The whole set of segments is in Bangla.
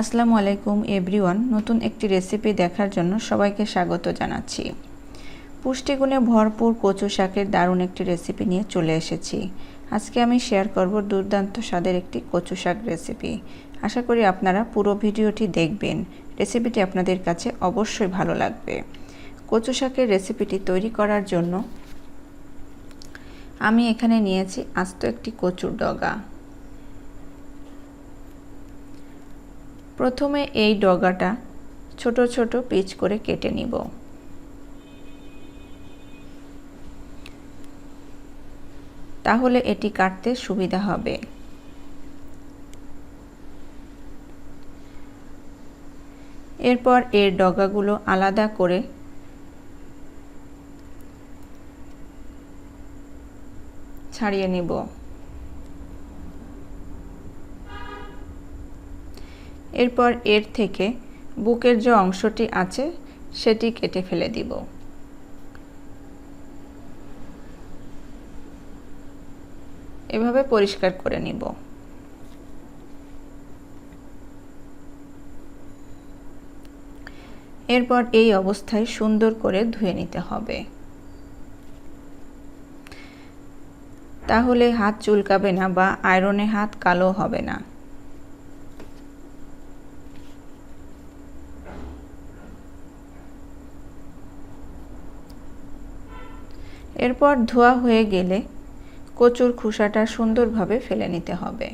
আসসালামু আলাইকুম, এভরিওয়ান। নতুন একটি রেসিপি দেখার জন্য সবাইকে স্বাগত জানাচ্ছি। পুষ্টিগুণে ভরপুর কচু শাকের দারুণ একটি রেসিপি নিয়ে চলে এসেছি। আজকে আমি শেয়ার করব দুর্দান্ত স্বাদের একটি কচু শাক রেসিপি। আশা করি আপনারা পুরো ভিডিওটি দেখবেন। রেসিপিটি আপনাদের কাছে অবশ্যই ভালো লাগবে। কচু শাকের রেসিপিটি তৈরি করার জন্য আমি এখানে নিয়েছি আস্ত একটি কচুর ডগা। প্রথমে এই ডগাটা ছোট ছোট পিচ করে কেটে নিব। তাহলে এটি কাটতে সুবিধা হবে। এরপর এর ডগাগুলো আলাদা করে ছাড়িয়ে নিব। এরপর এর থেকে বুকের যে অংশটি আছে, সেটি কেটে ফেলে দিব। এভাবে পরিষ্কার করে নিব। এরপর এই অবস্থায় সুন্দর করে ধুয়ে নিতে হবে। তাহলে হাত চুলকাবে না বা আয়রনে হাত কালো হবে না। এরপর ধোয়া হয়ে গেলে কচুর খোসাটা সুন্দরভাবে ফেলে নিতে হবে।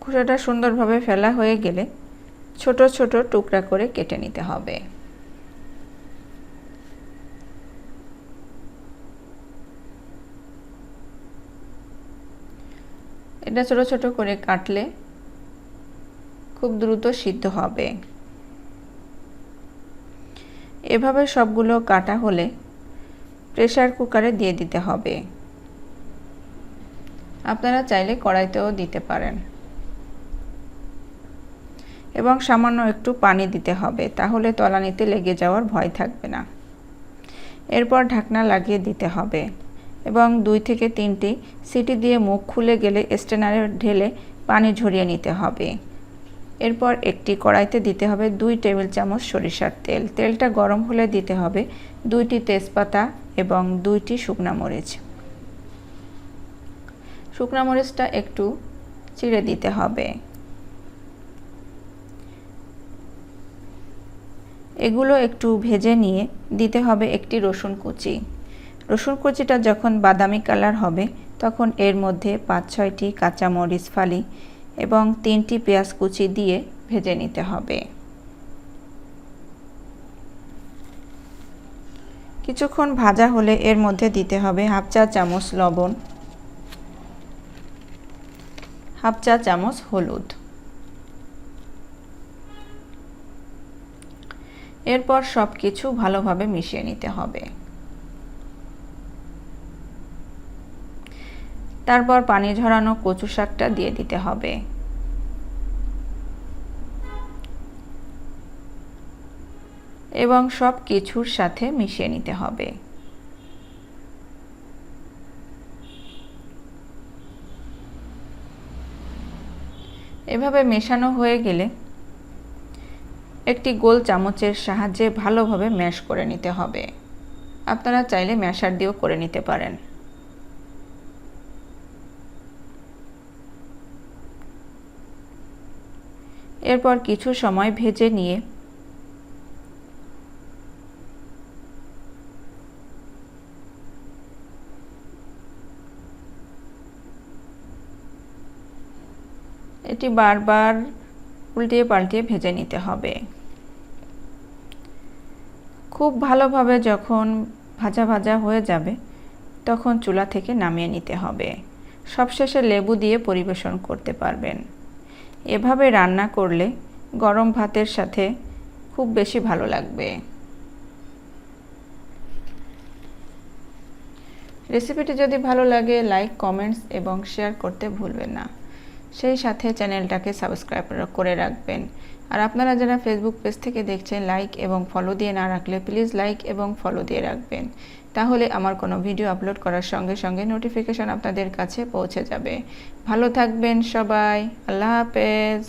খোসাটা সুন্দরভাবে ফেলা হয়ে গেলে ছোট ছোট টুকরা করে কেটে নিতে হবে। এটা ছোট ছোট করে কাটলে খুব দ্রুত সিদ্ধ হবে। এভাবে সবগুলো কাটা হলে প্রেশার কুকারে দিয়ে দিতে হবে। আপনারা চাইলে কড়াইতেও দিতে পারেন। এবং সামান্য একটু পানি দিতে হবে, তাহলে তলানিতে লেগে যাওয়ার ভয় থাকবে না। এরপর ঢাকনা লাগিয়ে দিতে হবে। এবং দুই থেকে তিনটি সিটি দিয়ে মুখ খুলে গেলে স্টেনারে ঢেলে পানি ঝরিয়ে নিতে হবে। এরপর একটি কড়াইতে দিতে হবে দুই টেবিল চামচ সরিষার তেল। তেলটা গরম হলে দিতে হবে দুইটি তেজপাতা এবং দুইটি শুকনা মরিচ। শুকনা মরিচটা একটু চিড়ে দিতে হবে। এগুলো একটু ভেজে নিয়ে দিতে হবে একটি রসুন কুচি। রসুন কুচিটা যখন বাদামি কালার হবে, তখন এর মধ্যে পাঁচ, ছয়টি কাঁচা মরিচ ফালি এবং তিনটি পেঁয়াজ কুচি দিয়ে ভেজে নিতে হবে। কিছুক্ষণ ভাজা হলে এর মধ্যে দিতে হবে হাফ চা চামচ লবণ, হাফ চা চামচ হলুদ। এরপর সব কিছু ভালোভাবে মিশিয়ে নিতে হবে। তারপর পানি ঝরানো কচু শাকটা দিয়ে দিতে হবে। এবং সব কিছুর সাথে মিশিয়ে নিতে হবে। এভাবে মেশানো হয়ে গেলে একটি গোল চামচের সাহায্যে ভালোভাবে ম্যাশ করে নিতে হবে। আপনারা চাইলে ম্যাশার দিয়েও করে নিতে পারেন। এরপর কিছু সময় ভেজে নিয়ে এটি বারবার উল্টিয়ে পাল্টিয়ে ভেজে নিতে হবে। খুব ভালোভাবে যখন ভাজা ভাজা হয়ে যাবে, তখন চুলা থেকে নামিয়ে নিতে হবে। সবশেষে লেবু দিয়ে পরিবেশন করতে পারবেন। এভাবে রান্না করলে গরম ভাতের সাথে খুব বেশি ভালো লাগবে। রেসিপিটি যদি ভালো লাগে, লাইক, কমেন্টস এবং শেয়ার করতে ভুলবেন না। সেই সাথে চ্যানেলটাকে সাবস্ক্রাইব করে রাখবেন। আর আপনারা যারা ফেসবুক পেজ থেকে দেখছেন লাইক এবং ফলো দিয়ে না রাখলে প্লিজ লাইক এবং ফলো দিয়ে রাখবেন। তাহলে আমার কোনো ভিডিও আপলোড করার সঙ্গে সঙ্গে নোটিফিকেশান আপনাদের কাছে পৌঁছে যাবে। ভালো থাকবেন সবাই। আল্লাহ হাফেজ।